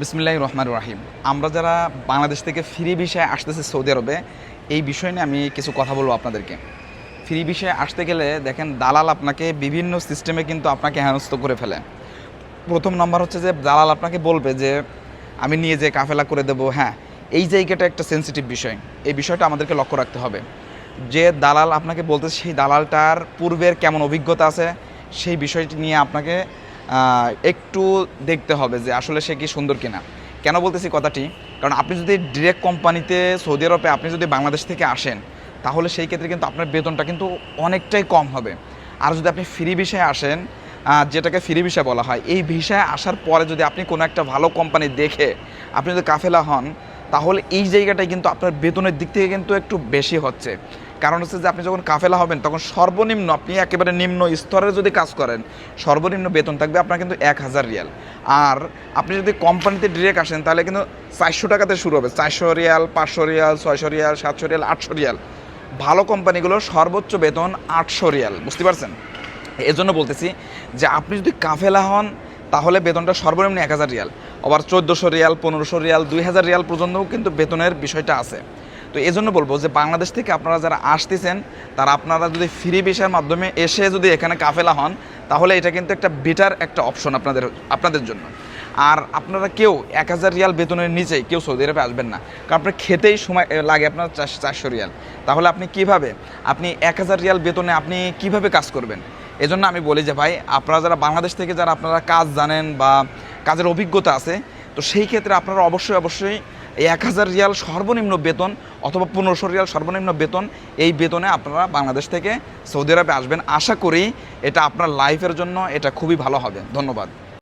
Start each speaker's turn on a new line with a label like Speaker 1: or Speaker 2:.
Speaker 1: বিসমিল্লাহ রহমান রাহিম। আমরা যারা বাংলাদেশ থেকে ফ্রি বিষয়ে আসতেছে সৌদি আরবে, এই বিষয় নিয়ে আমি কিছু কথা বলব আপনাদেরকে। ফ্রি বিষয়ে আসতে গেলে দেখেন দালাল আপনাকে বিভিন্ন সিস্টেমে কিন্তু আপনাকে হেনস্থ করে ফেলে। প্রথম নম্বর হচ্ছে যে দালাল আপনাকে বলবে যে, আমি নিয়ে যে কাফেলা করে দেবো। হ্যাঁ এই জায়গাটা একটা সেন্সিটিভ বিষয়। এই বিষয়টা আমাদেরকে লক্ষ্য রাখতে হবে। যে দালাল আপনাকে বলতে সেই দালালটার পূর্বের কেমন অভিজ্ঞতা আছে, সেই বিষয়টি নিয়ে আপনাকে একটু দেখতে হবে যে আসলে সে কি সুন্দর কিনা। কেন বলতেছি কথাটি? কারণ আপনি যদি ডিরেক্ট কোম্পানিতে, সৌদি আরবে আপনি যদি বাংলাদেশ থেকে আসেন, তাহলে সেই ক্ষেত্রে কিন্তু আপনার বেতনটা কিন্তু অনেকটাই কম হবে। আর যদি আপনি ফ্রি বিষয়ে আসেন যেটাকে ফ্রি ভিসা বলা হয়, এই ভিসায় আসার পরে যদি আপনি কোনো একটা ভালো কোম্পানি দেখে আপনি যদি কাফেলা হন, তাহলে এই জায়গাটায় কিন্তু আপনার বেতনের দিক থেকে কিন্তু একটু বেশি হচ্ছে। কারণ হচ্ছে যে আপনি যখন কাফেলা হবেন, তখন সর্বনিম্ন আপনি একেবারে নিম্ন স্তরে যদি কাজ করেন, সর্বনিম্ন বেতন থাকবে আপনার কিন্তু এক হাজার রিয়াল। আর আপনি যদি কোম্পানিতে ডিরেক্ট আসেন, তাহলে কিন্তু চারশো টাকাতে শুরু হবে। চারশো রিয়াল, পাঁচশো রিয়াল, ছয়শো রিয়াল, সাতশো রিয়াল, আটশো রিয়াল। ভালো কোম্পানিগুলোর সর্বোচ্চ বেতন আটশো রিয়াল, বুঝতে পারছেন? এজন্য বলতেছি যে আপনি যদি কাফেলা হন, তাহলে বেতনটা সর্বনিম্ন এক হাজার রিয়াল। আবার চোদ্দোশো রিয়াল, পনেরোশো রিয়াল, দুই হাজার রিয়াল পর্যন্তও কিন্তু বেতনের বিষয়টা আছে। তো এই জন্য বলব যে বাংলাদেশ থেকে আপনারা যারা আসতেছেন, তারা আপনারা যদি ফ্রি ভিসার মাধ্যমে এসে যদি এখানে কাফেলা হন, তাহলে এটা কিন্তু একটা বেটার একটা অপশন আপনাদের আপনাদের জন্য। আর আপনারা কেউ এক হাজার রিয়াল বেতনের নিচে কেউ সৌদি আরবে আসবেন না। কারণ আপনার খেতেই সময় লাগে আপনার চারশো রিয়াল। তাহলে আপনি কীভাবে, আপনি এক হাজার রিয়াল বেতনে আপনি কীভাবে কাজ করবেন? এজন্য আমি বলি যে ভাই, আপনারা যারা বাংলাদেশ থেকে যারা আপনারা কাজ জানেন বা কাজের অভিজ্ঞতা আছে, তো সেই ক্ষেত্রে আপনারা অবশ্যই অবশ্যই এই এক হাজার রিয়াল সর্বনিম্ন বেতন অথবা পনেরোশো রিয়াল সর্বনিম্ন বেতন, এই বেতনে আপনারা বাংলাদেশ থেকে সৌদি আরবে আসবেন। আশা করি এটা আপনার লাইফের জন্য এটা খুবই ভালো হবে। ধন্যবাদ।